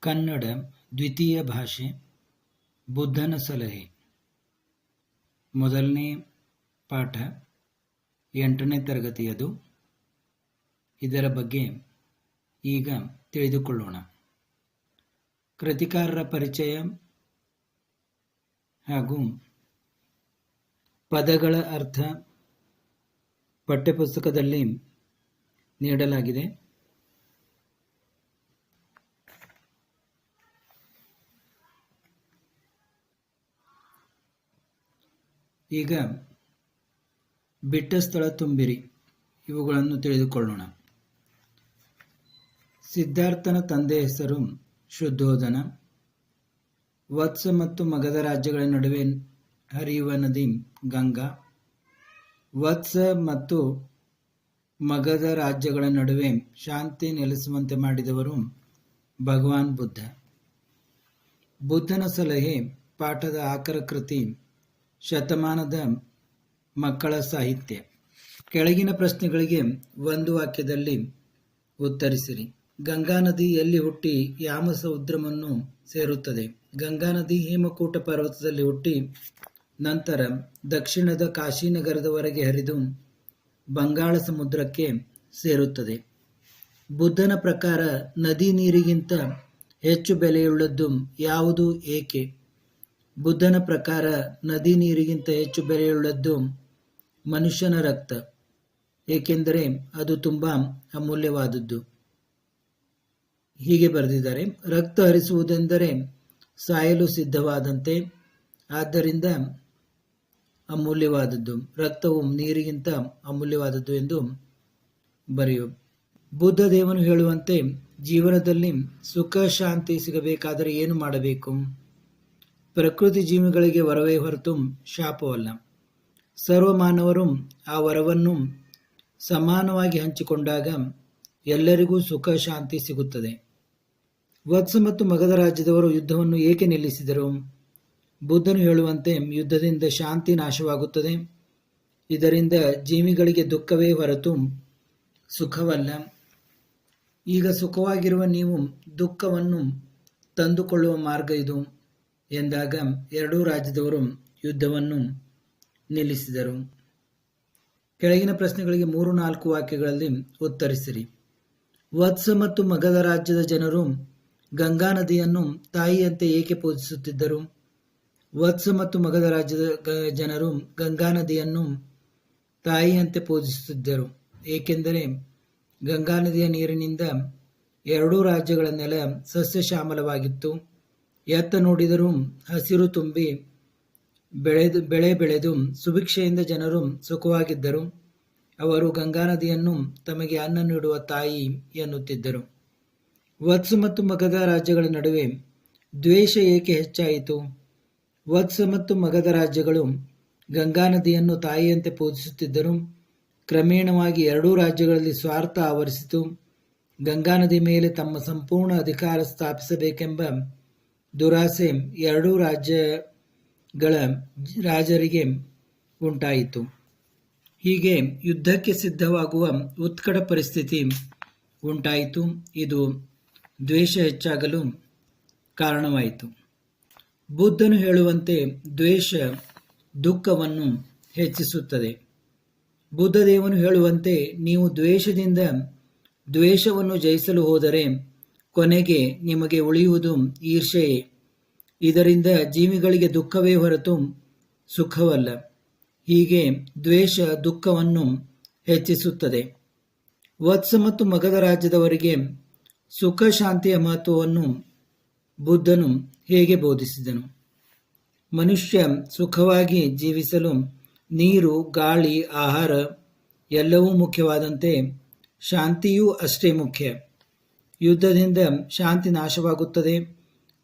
ಕನ್ನಡ ದ್ವಿತೀಯ ಭಾಷೆ ಬುದ್ಧನ ಸಲಹೆ. ಮೊದಲನೇ ಪಾಠ ಎಂಟನೇ ತರಗತಿಯದು. ಇದರ ಬಗ್ಗೆ ಈಗ ತಿಳಿದುಕೊಳ್ಳೋಣ. ಕೃತಿಕಾರರ ಪರಿಚಯ ಹಾಗೂ ಪದಗಳ ಅರ್ಥ ಪಠ್ಯಪುಸ್ತಕದಲ್ಲಿ ನೀಡಲಾಗಿದೆ. ಈಗ ಬಿಟ್ಟ ಸ್ಥಳ ತುಂಬಿರಿ, ಇವುಗಳನ್ನು ತಿಳಿದುಕೊಳ್ಳೋಣ. ಸಿದ್ಧಾರ್ಥನ ತಂದೆ ಹೆಸರು ಶುದ್ಧೋಧನ ವತ್ಸ ಮತ್ತು ಮಗಧ ರಾಜ್ಯಗಳ ನಡುವೆ ಹರಿಯುವ ನದಿ ಗಂಗಾ. ವತ್ಸ ಮತ್ತು ಮಗಧ ರಾಜ್ಯಗಳ ನಡುವೆ ಶಾಂತಿ ನೆಲೆಸುವಂತೆ ಮಾಡಿದವರು ಭಗವಾನ್ ಬುದ್ಧ. ಬುದ್ಧನ ಸಲಹೆ ಪಾಠದ ಆಕರ ಕೃತಿ ಶತಮಾನದ ಮಕ್ಕಳ ಸಾಹಿತ್ಯ. ಕೆಳಗಿನ ಪ್ರಶ್ನೆಗಳಿಗೆ ಒಂದು ವಾಕ್ಯದಲ್ಲಿ ಉತ್ತರಿಸಿರಿ. ಗಂಗಾ ನದಿ ಎಲ್ಲಿ ಹುಟ್ಟಿ ಯಾಮ ಸಮುದ್ರವನ್ನು ಸೇರುತ್ತದೆ? ಗಂಗಾ ನದಿ ಹೇಮಕೂಟ ಪರ್ವತದಲ್ಲಿ ಹುಟ್ಟಿ ನಂತರ ದಕ್ಷಿಣದ ಕಾಶಿನಗರದವರೆಗೆ ಹರಿದು ಬಂಗಾಳ ಸಮುದ್ರಕ್ಕೆ ಸೇರುತ್ತದೆ. ಬುದ್ಧನ ಪ್ರಕಾರ ನದಿ ನೀರಿಗಿಂತ ಹೆಚ್ಚು ಬೆಲೆಯುಳ್ಳದ್ದು ಯಾವುದು? ಏಕೆ? ಬುದ್ಧನ ಪ್ರಕಾರ ನದಿ ನೀರಿಗಿಂತ ಹೆಚ್ಚು ಬೆಲೆಯುಳ್ಳದ್ದು ಮನುಷ್ಯನ ರಕ್ತ, ಏಕೆಂದರೆ ಅದು ತುಂಬ ಅಮೂಲ್ಯವಾದದ್ದು. ಹೀಗೆ ಬರೆದಿದ್ದಾರೆ. ರಕ್ತ ಹರಿಸುವುದೆಂದರೆ ಸಾಯಲು ಸಿದ್ಧವಾದಂತೆ, ಆದ್ದರಿಂದ ಅಮೂಲ್ಯವಾದದ್ದು. ರಕ್ತವು ನೀರಿಗಿಂತ ಅಮೂಲ್ಯವಾದದ್ದು ಎಂದು ಬರೆಯು. ಬುದ್ಧ ದೇವನು ಹೇಳುವಂತೆ, ಜೀವನದಲ್ಲಿ ಸುಖ, ಶಾಂತಿ ಸಿಗಬೇಕಾದರೆ ಏನು ಮಾಡಬೇಕು? ಪ್ರಕೃತಿ ಜೀವಿಗಳಿಗೆ ವರವೇ ಹೊರತು ಶಾಪವಲ್ಲ. ಸರ್ವ ಮಾನವರು ಆ ವರವನ್ನು ಸಮಾನವಾಗಿ ಹಂಚಿಕೊಂಡಾಗ ಎಲ್ಲರಿಗೂ ಸುಖ, ಶಾಂತಿ ಸಿಗುತ್ತದೆ. ವತ್ಸ ಮತ್ತು ಮಗಧ ರಾಜ್ಯದವರು ಯುದ್ಧವನ್ನು ಏಕೆ ನಿಲ್ಲಿಸಿದರು? ಬುದ್ಧನು ಹೇಳುವಂತೆ ಯುದ್ಧದಿಂದ ಶಾಂತಿ ನಾಶವಾಗುತ್ತದೆ. ಇದರಿಂದ ಜೀವಿಗಳಿಗೆ ದುಃಖವೇ ಹೊರತು ಸುಖವಲ್ಲ. ಈಗ ಸುಖವಾಗಿರುವ ನೀವು ದುಃಖವನ್ನು ತಂದುಕೊಳ್ಳುವ ಮಾರ್ಗ ಇದು. ಎಂದಾಗ ಎರಡೂ ರಾಜ್ಯದವರು ಯುದ್ಧವನ್ನು ನಿಲ್ಲಿಸಿದರು. ಕೆಳಗಿನ ಪ್ರಶ್ನೆಗಳಿಗೆ ಮೂರು ನಾಲ್ಕು ವಾಕ್ಯಗಳಲ್ಲಿ ಉತ್ತರಿಸಿರಿ. ವತ್ಸ ಮತ್ತು ಮಗಧ ರಾಜ್ಯದ ಜನರು ಗಂಗಾ ನದಿಯನ್ನು ತಾಯಿಯಂತೆ ಏಕೆ ಪೂಜಿಸುತ್ತಿದ್ದರು? ವತ್ಸ ಮತ್ತು ಮಗಧ ರಾಜ್ಯದ ಜನರು ಗಂಗಾ ನದಿಯನ್ನು ತಾಯಿಯಂತೆ ಪೂಜಿಸುತ್ತಿದ್ದರು. ಏಕೆಂದರೆ ಗಂಗಾ ನದಿಯ ನೀರಿನಿಂದ ಎರಡೂ ರಾಜ್ಯಗಳ ನೆಲ ಸಸ್ಯ ಶ್ಯಾಮಲವಾಗಿತ್ತು ಎತ್ತ ನೋಡಿದರೂ ಹಸಿರು ತುಂಬಿ ಬೆಳೆದು, ಬೆಳೆ ಬೆಳೆದು ಸುಭಿಕ್ಷೆಯಿಂದ ಜನರು ಸುಖವಾಗಿದ್ದರು. ಅವರು ಗಂಗಾ ನದಿಯನ್ನು ತಮಗೆ ಅನ್ನ ನೀಡುವ ತಾಯಿ ಎನ್ನುತ್ತಿದ್ದರು. ವತ್ಸ ಮತ್ತು ಮಗಧ ರಾಜ್ಯಗಳ ನಡುವೆ ದ್ವೇಷ ಏಕೆ ಹೆಚ್ಚಾಯಿತು? ವತ್ಸ ಮತ್ತು ಮಗಧ ರಾಜ್ಯಗಳು ಗಂಗಾ ನದಿಯನ್ನು ತಾಯಿಯಂತೆ ಪೂಜಿಸುತ್ತಿದ್ದರು ಕ್ರಮೇಣವಾಗಿ ಎರಡೂ ರಾಜ್ಯಗಳಲ್ಲಿ ಸ್ವಾರ್ಥ ಆವರಿಸಿತು. ಗಂಗಾ ನದಿ ಮೇಲೆ ತಮ್ಮ ಸಂಪೂರ್ಣ ಅಧಿಕಾರ ಸ್ಥಾಪಿಸಬೇಕೆಂಬ ದುರಾಸೆ ಎರಡೂ ರಾಜ್ಯಗಳ ರಾಜರಿಗೆ ಉಂಟಾಯಿತು. ಹೀಗೆ ಯುದ್ಧಕ್ಕೆ ಸಿದ್ಧವಾಗುವ ಉತ್ಕಟ ಪರಿಸ್ಥಿತಿ ಉಂಟಾಯಿತು. ಇದು ದ್ವೇಷ ಹೆಚ್ಚಾಗಲು ಕಾರಣವಾಯಿತು. ಬುದ್ಧನು ಹೇಳುವಂತೆ ದ್ವೇಷ ದುಃಖವನ್ನು ಹೆಚ್ಚಿಸುತ್ತದೆ. ಬುದ್ಧದೇವನು ಹೇಳುವಂತೆ ನೀವು ದ್ವೇಷದಿಂದ ದ್ವೇಷವನ್ನು ಜಯಿಸಲು ಹೋದರೆ ಕೊನೆಗೆ ನಿಮಗೆ ಉಳಿಯುವುದು ಈರ್ಷೆಯೇ. ಇದರಿಂದ ಜೀವಿಗಳಿಗೆ ದುಃಖವೇ ಹೊರತು ಸುಖವಲ್ಲ. ಹೀಗೆ ದ್ವೇಷ ದುಃಖವನ್ನು ಹೆಚ್ಚಿಸುತ್ತದೆ. ವತ್ಸ ಮತ್ತು ಮಗಧ ರಾಜ್ಯದವರಿಗೆ ಸುಖ ಶಾಂತಿಯ ಮಹತ್ವವನ್ನು ಬುದ್ಧನು ಹೇಗೆ ಬೋಧಿಸಿದನು? ಮನುಷ್ಯ ಸುಖವಾಗಿ ಜೀವಿಸಲು ನೀರು, ಗಾಳಿ, ಆಹಾರ ಎಲ್ಲವೂ ಮುಖ್ಯವಾದಂತೆ ಶಾಂತಿಯೂ ಅಷ್ಟೇ ಮುಖ್ಯ. ಯುದ್ಧದಿಂದ ಶಾಂತಿ ನಾಶವಾಗುತ್ತದೆ.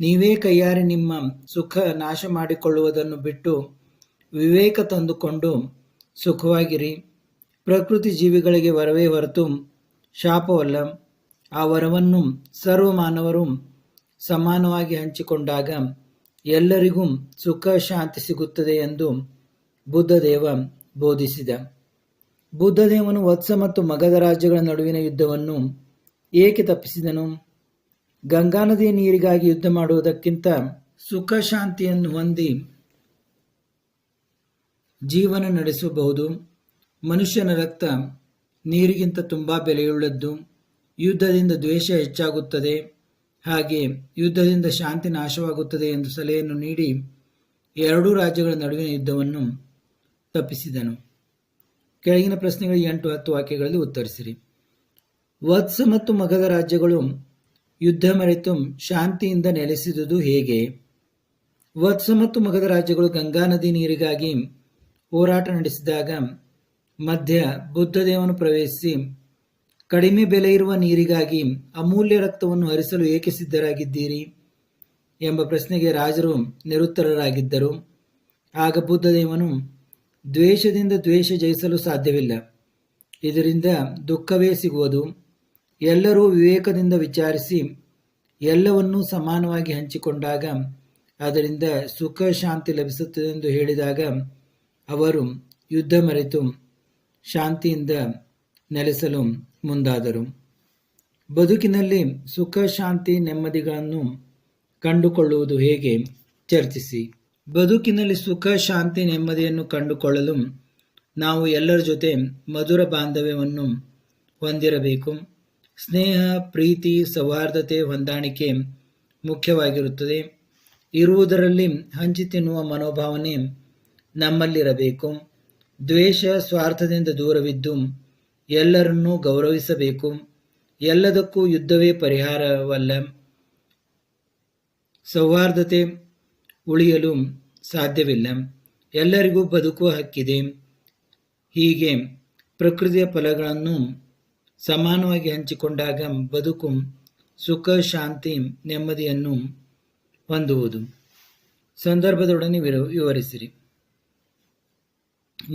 ನೀವೇ ಕೈಯಾರೆ ನಿಮ್ಮ ಸುಖ ನಾಶ ಮಾಡಿಕೊಳ್ಳುವುದನ್ನು ಬಿಟ್ಟು ವಿವೇಕ ತಂದುಕೊಂಡು ಸುಖವಾಗಿರಿ. ಪ್ರಕೃತಿ ಜೀವಿಗಳಿಗೆ ವರವೇ ಹೊರತು ಶಾಪವಲ್ಲ. ಆ ವರವನ್ನು ಸರ್ವ ಮಾನವರು ಸಮಾನವಾಗಿ ಹಂಚಿಕೊಂಡಾಗ ಎಲ್ಲರಿಗೂ ಸುಖ ಶಾಂತಿ ಸಿಗುತ್ತದೆ ಎಂದು ಬುದ್ಧದೇವ ಬೋಧಿಸಿದ. ಬುದ್ಧದೇವನು ವತ್ಸ ಮತ್ತು ಮಗಧ ರಾಜ್ಯಗಳ ನಡುವಿನ ಯುದ್ಧವನ್ನು ಏಕೆ ತಪ್ಪಿಸಿದನು? ಗಂಗಾ ನದಿಯ ನೀರಿಗಾಗಿ ಯುದ್ಧ ಮಾಡುವುದಕ್ಕಿಂತ ಸುಖ ಶಾಂತಿಯನ್ನು ಹೊಂದಿ ಜೀವನ ನಡೆಸಬಹುದು. ಮನುಷ್ಯನ ರಕ್ತ ನೀರಿಗಿಂತ ತುಂಬ ಬೆಲೆಯುಳ್ಳದ್ದು. ಯುದ್ಧದಿಂದ ದ್ವೇಷ ಹೆಚ್ಚಾಗುತ್ತದೆ. ಹಾಗೆ ಯುದ್ಧದಿಂದ ಶಾಂತಿ ನಾಶವಾಗುತ್ತದೆ ಎಂದು ಸಲಹೆಯನ್ನು ನೀಡಿ ಎರಡೂ ರಾಜ್ಯಗಳ ನಡುವಿನ ಯುದ್ಧವನ್ನು ತಪ್ಪಿಸಿದನು. ಕೆಳಗಿನ ಪ್ರಶ್ನೆಗಳಿಗೆ ಎಂಟು ಹತ್ತು ವಾಕ್ಯಗಳಲ್ಲಿ ಉತ್ತರಿಸಿರಿ. ವತ್ಸ ಮತ್ತು ಮಗಧ ರಾಜ್ಯಗಳು ಯುದ್ಧ ಮರೆತು ಶಾಂತಿಯಿಂದ ನೆಲೆಸಿದುದು ಹೇಗೆ? ವತ್ಸ ಮತ್ತು ಮಗಧ ರಾಜ್ಯಗಳು ಗಂಗಾ ನದಿ ನೀರಿಗಾಗಿ ಹೋರಾಟ ನಡೆಸಿದಾಗ ಮಧ್ಯ ಬುದ್ಧದೇವನು ಪ್ರವೇಶಿಸಿ ಕಡಿಮೆ ಬೆಲೆ ಇರುವ ನೀರಿಗಾಗಿ ಅಮೂಲ್ಯ ರಕ್ತವನ್ನು ಹರಿಸಲು ಏಕೆ ಸಿದ್ಧರಾಗಿದ್ದೀರಿ? ಎಂಬ ಪ್ರಶ್ನೆಗೆ ರಾಜರು ನಿರುತ್ತರರಾಗಿದ್ದರು. ಆಗ ಬುದ್ಧದೇವನು ದ್ವೇಷದಿಂದ ದ್ವೇಷ ಜಯಿಸಲು ಸಾಧ್ಯವಿಲ್ಲ. ಇದರಿಂದ ದುಃಖವೇ ಸಿಗುವುದು. ಎಲ್ಲರೂ ವಿವೇಕದಿಂದ ವಿಚಾರಿಸಿ ಎಲ್ಲವನ್ನೂ ಸಮಾನವಾಗಿ ಹಂಚಿಕೊಂಡಾಗ, ಅದರಿಂದ ಸುಖ ಶಾಂತಿ ಲಭಿಸುತ್ತದೆ ಎಂದು ಹೇಳಿದಾಗ ಅವರು ಯುದ್ಧ ಮರೆತು ಶಾಂತಿಯಿಂದ ನೆಲೆಸಲು ಮುಂದಾದರು. ಬದುಕಿನಲ್ಲಿ ಸುಖ ಶಾಂತಿ ನೆಮ್ಮದಿಗಳನ್ನು ಕಂಡುಕೊಳ್ಳುವುದು ಹೇಗೆ? ಚರ್ಚಿಸಿ. ಬದುಕಿನಲ್ಲಿ ಸುಖ ಶಾಂತಿ ನೆಮ್ಮದಿಯನ್ನು ಕಂಡುಕೊಳ್ಳಲು ನಾವು ಎಲ್ಲರ ಜೊತೆ ಮಧುರ ಬಾಂಧವ್ಯವನ್ನು ಹೊಂದಿರಬೇಕು. ಸ್ನೇಹ, ಪ್ರೀತಿ, ಸೌಹಾರ್ದತೆ, ಹೊಂದಾಣಿಕೆ ಮುಖ್ಯವಾಗಿರುತ್ತದೆ. ಇರುವುದರಲ್ಲಿ ಹಂಚಿ ತಿನ್ನುವ ಮನೋಭಾವನೆ ನಮ್ಮಲ್ಲಿರಬೇಕು. ದ್ವೇಷ ಸ್ವಾರ್ಥದಿಂದ ದೂರವಿದ್ದು ಎಲ್ಲರನ್ನೂ ಗೌರವಿಸಬೇಕು. ಎಲ್ಲದಕ್ಕೂ ಯುದ್ಧವೇ ಪರಿಹಾರವಲ್ಲ. ಸೌಹಾರ್ದತೆ ಉಳಿಯಲು ಸಾಧ್ಯವಿಲ್ಲ. ಎಲ್ಲರಿಗೂ ಬದುಕುವ ಹಕ್ಕಿದೆ. ಹೀಗೆ ಪ್ರಕೃತಿಯ ಫಲಗಳನ್ನು ಸಮಾನವಾಗಿ ಹಂಚಿಕೊಂಡಾಗ ಬದುಕು ಸುಖ, ಶಾಂತಿ, ನೆಮ್ಮದಿಯನ್ನು ಹೊಂದುವುದು. ಸಂದರ್ಭದೊಡನೆ ವಿವರಿಸಿರಿ.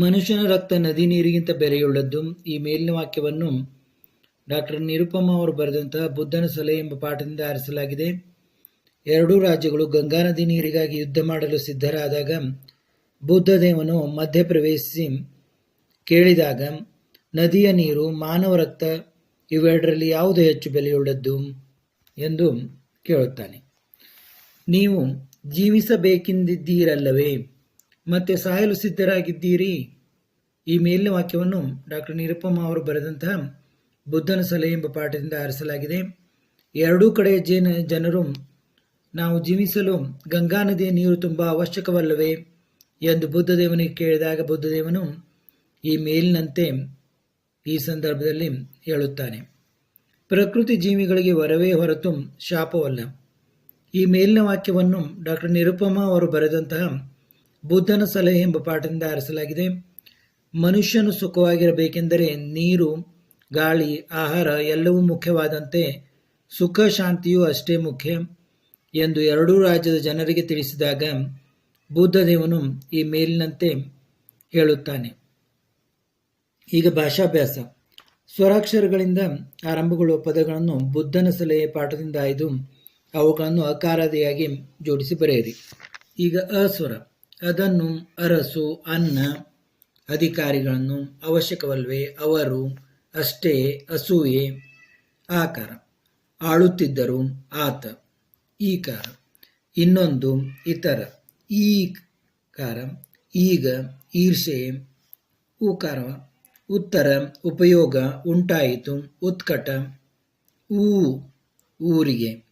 ಮನುಷ್ಯನ ರಕ್ತ ನದಿ ನೀರಿಗಿಂತ ಬೆಲೆಯುಳ್ಳದ್ದು, ಈ ಮೇಲಿನ ವಾಕ್ಯವನ್ನು ಡಾಕ್ಟರ್ ನಿರುಪಮ ಅವರು ಬರೆದಂತಹ ಬುದ್ಧನ ಸಲಹೆ ಎಂಬ ಪಾಠದಿಂದ ಆರಿಸಲಾಗಿದೆ. ಎರಡೂ ರಾಜ್ಯಗಳು ಗಂಗಾ ನದಿ ನೀರಿಗಾಗಿ ಯುದ್ಧ ಮಾಡಲು ಸಿದ್ಧರಾದಾಗ ಬುದ್ಧ ಬುದ್ಧದೇವನು ಮಧ್ಯಪ್ರವೇಶಿಸಿ ಕೇಳಿದಾಗ ನದಿಯ ನೀರು ಮಾನವ ರಕ್ತ, ಇವೆರಡರಲ್ಲಿ ಯಾವುದು ಹೆಚ್ಚು ಬೆಲೆಯುಳ್ಳದ್ದು? ಎಂದು ಕೇಳುತ್ತಾನೆ. ನೀವು ಜೀವಿಸಬೇಕೆಂದಿದ್ದೀರಲ್ಲವೇ? ಮತ್ತೆ ಸಾಯಲು ಸಿದ್ಧರಾಗಿದ್ದೀರಿ? ಈ ಮೇಲಿನ ವಾಕ್ಯವನ್ನು ಡಾಕ್ಟರ್ ನಿರುಪಮ ಅವರು ಬರೆದಂತಹ ಬುದ್ಧನ ಸಲಹೆ ಎಂಬ ಪಾಠದಿಂದ ಆರಿಸಲಾಗಿದೆ. ಎರಡೂ ಕಡೆಯ ಜನ, ಜನರು, ನಾವು ಜೀವಿಸಲು ಗಂಗಾ ನದಿಯ ನೀರು ತುಂಬ ಅವಶ್ಯಕವಲ್ಲವೇ? ಎಂದು ಬುದ್ಧದೇವನಿಗೆ ಕೇಳಿದಾಗ ಬುದ್ಧದೇವನು ಈ ಮೇಲಿನಂತೆ ಈ ಸಂದರ್ಭದಲ್ಲಿ ಹೇಳುತ್ತಾನೆ. ಪ್ರಕೃತಿ ಜೀವಿಗಳಿಗೆ ವರವೇ ಹೊರತು ಶಾಪವಲ್ಲ. ಈ ಮೇಲಿನ ವಾಕ್ಯವನ್ನು ಡಾಕ್ಟರ್ ನಿರುಪಮ ಅವರು ಬರೆದಂತಹ ಬುದ್ಧನ ಸಲಹೆ ಎಂಬ ಪಾಠದಿಂದ ಆರಿಸಲಾಗಿದೆ. ಮನುಷ್ಯನು ಸುಖವಾಗಿರಬೇಕೆಂದರೆ ನೀರು, ಗಾಳಿ, ಆಹಾರ ಎಲ್ಲವೂ ಮುಖ್ಯವಾದಂತೆ ಸುಖ ಶಾಂತಿಯೂ ಅಷ್ಟೇ ಮುಖ್ಯ ಎಂದು ಎರಡೂ ರಾಜ್ಯದ ಜನರಿಗೆ ತಿಳಿಸಿದಾಗ ಬುದ್ಧದೇವನು ಈ ಮೇಲಿನಂತೆ ಹೇಳುತ್ತಾನೆ. ಈಗ ಭಾಷಾಭ್ಯಾಸ. ಸ್ವರಾಕ್ಷರಗಳಿಂದ ಆರಂಭಗೊಳ್ಳುವ ಪದಗಳನ್ನು ಬುದ್ಧನ ಸಲಹೆ ಪಾಠದಿಂದ ಆಯ್ದು ಅವುಗಳನ್ನು ಅಕಾರದಿಯಾಗಿ ಜೋಡಿಸಿ ಬರೆಯಿರಿ. ಈಗ ಅಸ್ವರ. ಅದನ್ನು ಅರಸು, ಅನ್ನ, ಅಧಿಕಾರಿಗಳನ್ನು ಅವಶ್ಯಕವಲ್ವೇ, ಅವರು ಅಷ್ಟೇ, ಅಸೂಯೆ, ಆಕಾರ. ಆಳುತ್ತಿದ್ದರು, ಆತ. ಈಕಾರ. ಇನ್ನೊಂದು, ಇತರ. ಈಕಾರ. ಈಗ, ಈರ್ಷೆ, ಉಕಾರ. ಉತ್ತರ, ಉಪಯೋಗ, ಉಂಟಾಯಿತು, ಉತ್ಕಟ, ಊ, ಊರಿಗೆ.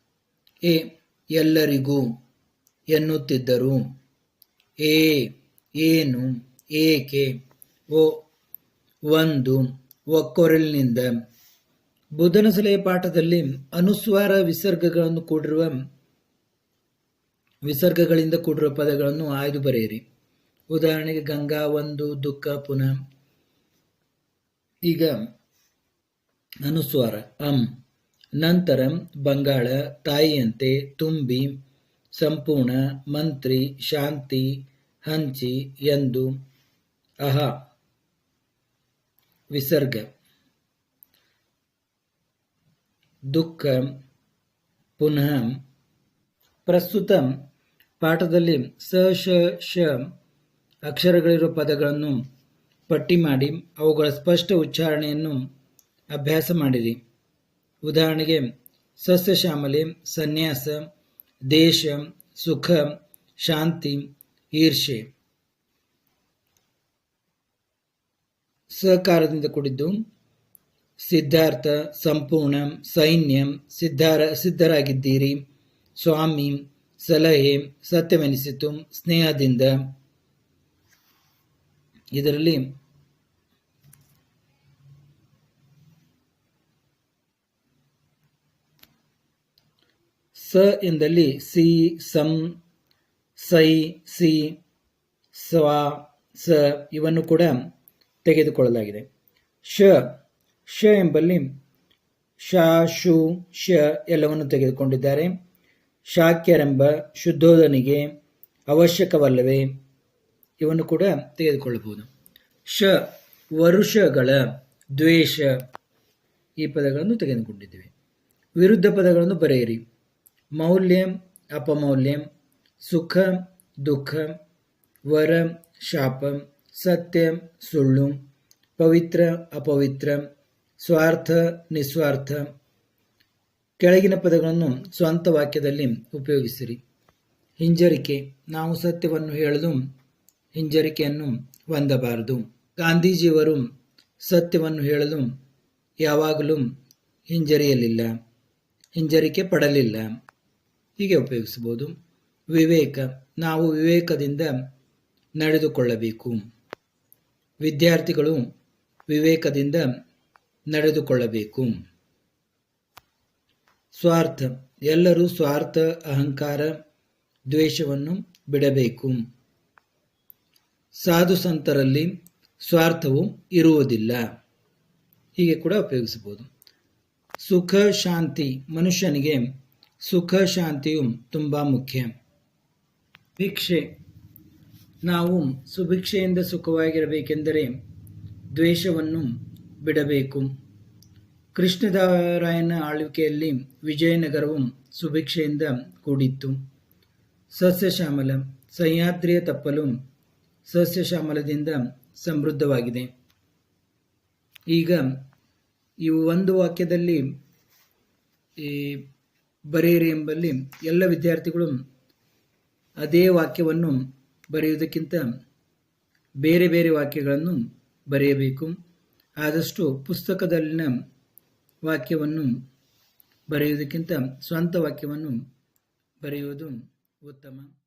ಎ, ಎಲ್ಲರಿಗೂ ಎನ್ನುತ್ತಿದ್ದರು. ಏ ಏನು, ಏಕೆ? ಓ, ಒಂದು, ಒಕ್ಕೊರಲಿನಿಂದ. ಬುಧನ ಸಲಹೆ ಪಾಠದಲ್ಲಿ ಅನುಸ್ವಾರ ವಿಸರ್ಗಗಳನ್ನು ಕೂಡಿರುವ, ವಿಸರ್ಗಗಳಿಂದ ಕೂಡಿರುವ ಪದಗಳನ್ನು ಆಯ್ದು ಬರೆಯಿರಿ. ಉದಾಹರಣೆಗೆ ಗಂಗಾ, ಒಂದು, ದುಃಖ, ಪುನಃ ಈಗ ಅನುಸ್ವಾರ, ಅಂ, ನಂತರ ಬಂಗಾಳ, ತಾಯಿಯಂತೆ ತುಂಬಿ, ಸಂಪೂರ್ಣ, ಮಂತ್ರಿ, ಶಾಂತಿ, ಹಂಚಿ, ಎಂದು, ಅಹ, ವಿಸರ್ಗ. ದುಃಖ, ಪುನಃ, ಪ್ರಸ್ತುತ, ಪಾಠದಲ್ಲಿ ಸ, ಶ ಅಕ್ಷರಗಳಿರುವ ಪದಗಳನ್ನು ಪಟ್ಟಿ ಮಾಡಿ ಅವುಗಳ ಸ್ಪಷ್ಟ ಉಚ್ಚಾರಣೆಯನ್ನು ಅಭ್ಯಾಸ ಮಾಡಿರಿ. ಉದಾಹರಣೆಗೆ ಸಸ್ಯಶ್ಯಾಮಲೆ ಸನ್ಯಾಸ, ದೇಶ, ಸುಖ, ಶಾಂತಿ ಈರ್ಷೆ ಸಹಕಾರದಿಂದ ಕೂಡಿದ್ದು, ಸಿದ್ಧಾರ್ಥ, ಸಂಪೂರ್ಣ, ಸೈನ್ಯ, ಸಿದ್ಧಾರ, ಸಿದ್ಧರಾಗಿದ್ದೀರಿ. ಸ್ವಾಮಿ, ಸಲಹೆ, ಸತ್ಯವೆನಿಸಿತು, ಸ್ನೇಹದಿಂದ. ಇದರಲ್ಲಿ ಸ ಎಂದಲ್ಲಿ ಸಿ, ಸಂ, ಸೈ, ಸಿ ಸ್ವ ಸ ಇವನ್ನು ಕೂಡ ತೆಗೆದುಕೊಳ್ಳಲಾಗಿದೆ. ಶ ಶ ಎಂಬಲ್ಲಿ ಶ, ಶು, ಶ ಎಲ್ಲವನ್ನು ತೆಗೆದುಕೊಂಡಿದ್ದಾರೆ. ಶಾಕ್ಯರೆಂಬ ಶುದ್ಧೋಧನಿಗೆ ಅವಶ್ಯಕವಲ್ಲವೇ ಇವನ್ನು ಕೂಡ ತೆಗೆದುಕೊಳ್ಳಬಹುದು. ಶ, ವರುಷಗಳ ದ್ವೇಷ ಈ ಪದಗಳನ್ನು ತೆಗೆದುಕೊಂಡಿದ್ದೇವೆ. ವಿರುದ್ಧ ಪದಗಳನ್ನು ಬರೆಯಿರಿ. ಮೌಲ್ಯ, ಅಪಮೌಲ್ಯಂ, ಸುಖ, ದುಃಖ, ವರ, ಶಾಪಂ, ಸತ್ಯಂ, ಸುಳ್ಳು, ಪವಿತ್ರ, ಅಪವಿತ್ರ, ಸ್ವಾರ್ಥ, ನಿಸ್ವಾರ್ಥ. ಕೆಳಗಿನ ಪದಗಳನ್ನು ಸ್ವಂತ ವಾಕ್ಯದಲ್ಲಿ ಉಪಯೋಗಿಸಿರಿ. ಹಿಂಜರಿಕೆ, ನಾವು ಸತ್ಯವನ್ನು ಹೇಳಲು ಹಿಂಜರಿಕೆಯನ್ನು ಹೊಂದಬಾರದು. ಗಾಂಧೀಜಿಯವರು ಸತ್ಯವನ್ನು ಹೇಳಲು ಯಾವಾಗಲೂ ಹಿಂಜರಿಯಲಿಲ್ಲ, ಹಿಂಜರಿಕೆ ಪಡಲಿಲ್ಲ. ಹೀಗೆ ಉಪಯೋಗಿಸಬಹುದು. ವಿವೇಕ, ನಾವು ವಿವೇಕದಿಂದ ನಡೆದುಕೊಳ್ಳಬೇಕು. ವಿದ್ಯಾರ್ಥಿಗಳು ವಿವೇಕದಿಂದ ನಡೆದುಕೊಳ್ಳಬೇಕು. ಸ್ವಾರ್ಥ, ಎಲ್ಲರೂ ಸ್ವಾರ್ಥ, ಅಹಂಕಾರ, ದ್ವೇಷವನ್ನು ಬಿಡಬೇಕು. ಸಾಧು ಸಂತರಲ್ಲಿ ಸ್ವಾರ್ಥವು ಇರುವುದಿಲ್ಲ. ಹೀಗೆ ಕೂಡ ಉಪಯೋಗಿಸಬಹುದು. ಸುಖ, ಶಾಂತಿ, ಮನುಷ್ಯನಿಗೆ ಸುಖ ಶಾಂತಿಯು ತುಂಬ ಮುಖ್ಯ. ಭಿಕ್ಷೆ. ನಾವು ಸುಭಿಕ್ಷೆಯಿಂದ ಸುಖವಾಗಿರಬೇಕೆಂದರೆ ದ್ವೇಷವನ್ನು ಬಿಡಬೇಕು. ಕೃಷ್ಣದೇವರಾಯನ ಆಳ್ವಿಕೆಯಲ್ಲಿ ವಿಜಯನಗರವು ಸುಭಿಕ್ಷೆಯಿಂದ ಕೂಡಿತ್ತು. ಸಸ್ಯಶ್ಯಾಮಲ, ಸಹ್ಯಾದ್ರಿಯ ತಪ್ಪಲು ಸಸ್ಯಶ್ಯಾಮಲದಿಂದ ಸಮೃದ್ಧವಾಗಿದೆ. ಈಗ ಇವು ಒಂದು ವಾಕ್ಯದಲ್ಲಿ ಈ ಬರೆಯಿರಿ ಎಂಬಲ್ಲಿ ಎಲ್ಲ ವಿದ್ಯಾರ್ಥಿಗಳು ಅದೇ ವಾಕ್ಯವನ್ನು ಬರೆಯುವುದಕ್ಕಿಂತ ಬೇರೆ ಬೇರೆ ವಾಕ್ಯಗಳನ್ನು ಬರೆಯಬೇಕು. ಆದಷ್ಟು ಪುಸ್ತಕದಲ್ಲಿನ ವಾಕ್ಯವನ್ನು ಬರೆಯುವುದಕ್ಕಿಂತ ಸ್ವಂತ ವಾಕ್ಯವನ್ನು ಬರೆಯುವುದು ಉತ್ತಮ.